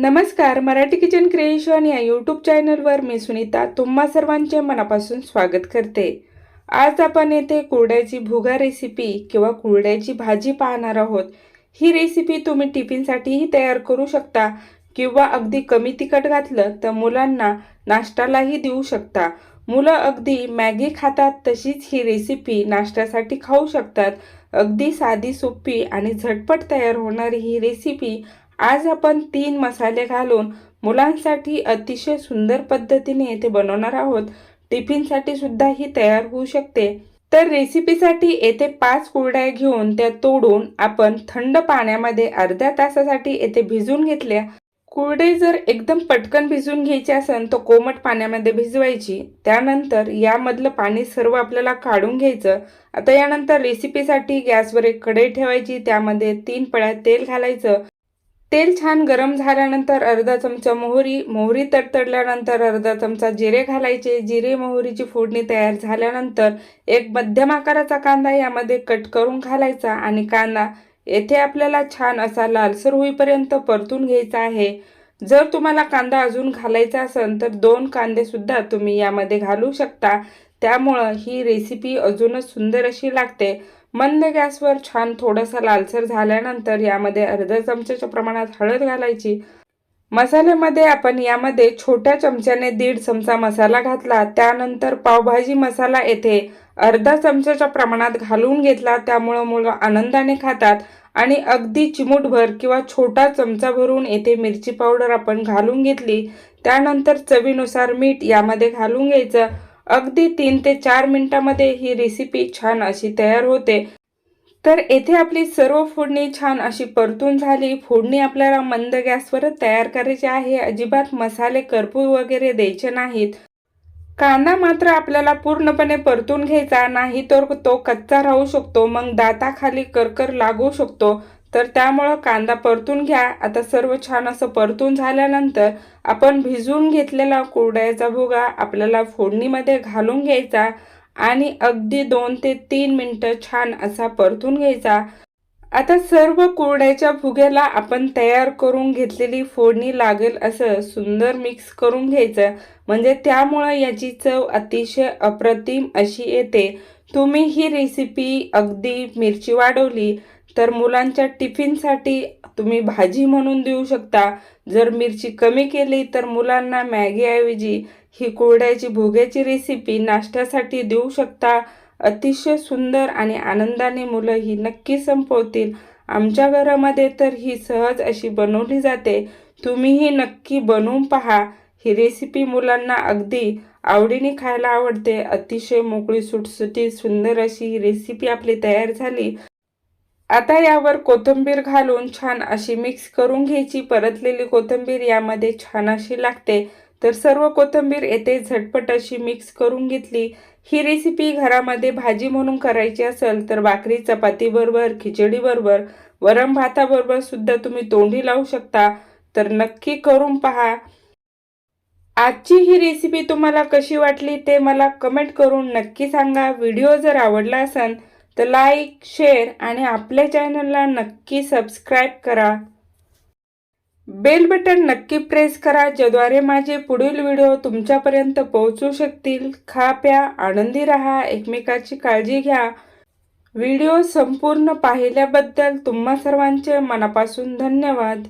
नमस्कार Marathi kitchen creation या YouTube चॅनलवर मी सुनीता तुम्हा सर्वांचे मनापासून स्वागत करते. आज आपण येथे कुरड्याची भुगा रेसिपी किंवा कुरड्याची भाजी पाहणार आहोत. ही रेसिपी तुम्ही टिफिनसाठीही तयार करू शकता किंवा अगदी कमी तिखट घातलं तर मुलांना नाश्त्यालाही देऊ शकता. मुलं अगदी मॅगी खातात तशीच ही रेसिपी नाश्त्यासाठी खाऊ शकतात. अगदी साधी सोपी आणि झटपट तयार होणारी ही रेसिपी आज आपण तीन मसाले घालून मुलांसाठी अतिशय सुंदर पद्धतीने ते बनवणार आहोत. टिफिनसाठी सुद्धा ही तयार होऊ शकते. तर रेसिपीसाठी येथे पाच कुरड्या घेऊन त्या तोडून आपण थंड पाण्यामध्ये अर्ध्या तासासाठी येथे भिजून घेतल्या. कुरडे जर एकदम पटकन भिजून घ्यायचे असेल तर कोमट पाण्यामध्ये भिजवायची. त्यानंतर यामधलं पाणी सर्व आपल्याला काढून घ्यायचं. आता यानंतर रेसिपीसाठी गॅसवर एक कढई ठेवायची. त्यामध्ये तीन पळ्या तेल घालायचं. तेल छान गरम झाल्यानंतर अर्धा चमचा मोहरी मोहरी तडतडल्यानंतर अर्धा चमचा जिरे घालायचे. जिरे मोहरीची फोडणी तयार झाल्यानंतर एक मध्यम आकाराचा कांदा यामध्ये कट करून घालायचा आणि कांदा येथे आपल्याला छान असा लालसर होईपर्यंत परतून घ्यायचा आहे. जर तुम्हाला कांदा अजून घालायचा असेल तर दोन कांदेसुद्धा तुम्ही यामध्ये घालू शकता. त्यामुळं ही रेसिपी अजूनच सुंदर अशी लागते. मंद गॅसवर छान थोडासा लालसर झाल्यानंतर यामध्ये अर्धा चमच्याच्या प्रमाणात हळद घालायची. मसाल्यामध्ये आपण यामध्ये छोट्या चमच्याने दीड चमचा मसाला घातला. त्यानंतर पावभाजी मसाला येथे अर्धा चमच्याच्या प्रमाणात घालून घेतला. त्यामुळं मुलं आनंदाने खातात. आणि अगदी चिमूटभर किंवा छोटा चमचा भरून येथे मिरची पावडर आपण घालून घेतली. त्यानंतर चवीनुसार मीठ यामध्ये घालून घ्यायचं. अगदी तीन ते चार मिनिटामध्ये ही रेसिपी छान अशी तयार होते. तर येथे आपली सर्व फोडणी छान अशी परतून झाली. फोडणी आपल्याला मंद गॅसवरच तयार करायची आहे. अजिबात मसाले करपूर वगैरे द्यायचे नाहीत. कांदा मात्र आपल्याला पूर्णपणे परतून घ्यायचा नाही तर तो कच्चा राहू शकतो. मग दाताखाली करकर लागू शकतो. तर त्यामुळं कांदा परतून घ्या. आता सर्व छान असं परतून झाल्यानंतर आपण भिजवून घेतलेला कुरड्याचा भुगा आपल्याला फोडणीमध्ये घालून घ्यायचा आणि अगदी दोन ते तीन मिनटं छान असा परतून घ्यायचा. आता सर्व कुरड्याच्या भुग्याला आपण तयार करून घेतलेली फोडणी लागेल असं सुंदर मिक्स करून घ्यायचं. म्हणजे त्यामुळं याची चव अतिशय अप्रतिम अशी येते. तुम्ही ही रेसिपी अगदी मिरची वाढवली तर मुलांच्या टिफिनसाठी तुम्ही भाजी म्हणून देऊ शकता. जर मिरची कमी केली तर मुलांना मॅगीऐवजी ही कोरड्याची भोग्याची रेसिपी नाश्त्यासाठी देऊ शकता. अतिशय सुंदर आणि आनंदाने मुलं ही नक्की संपवतील. आमच्या घरामध्ये तर ही सहज अशी बनवली जाते. तुम्हीही नक्की बनवून पहा. ही रेसिपी मुलांना अगदी आवडीने खायला आवडते. अतिशय मोकळी सुटसुटी सुंदर अशी ही रेसिपी आपली तयार झाली. आता यावर कोथिंबीर घालून छान अशी मिक्स करून घ्यायची. परतलेली कोथिंबीर यामध्ये छान अशी लागते. तर सर्व कोथिंबीर येथे झटपट अशी मिक्स करून घेतली. ही रेसिपी घरामध्ये भाजी म्हणून करायची असेल तर भाकरी चपातीबरोबर खिचडीबरोबर वरम भाताबरोबर सुद्धा तुम्ही तोंडी लावू शकता. तर नक्की करून पहा. आजची ही रेसिपी तुम्हाला कशी वाटली ते मला कमेंट करून नक्की सांगा. व्हिडिओ जर आवडला असेल तर लाईक शेअर आणि आपल्या चॅनलला नक्की सबस्क्राईब करा. बेल बटन नक्की प्रेस करा ज्याद्वारे माझे पुढील व्हिडिओ तुमच्यापर्यंत पोहोचू शकतील. खा प्या आनंदी राहा एकमेकाची काळजी घ्या. व्हिडिओ संपूर्ण पाहिल्याबद्दल तुम्हा सर्वांचे मनापासून धन्यवाद.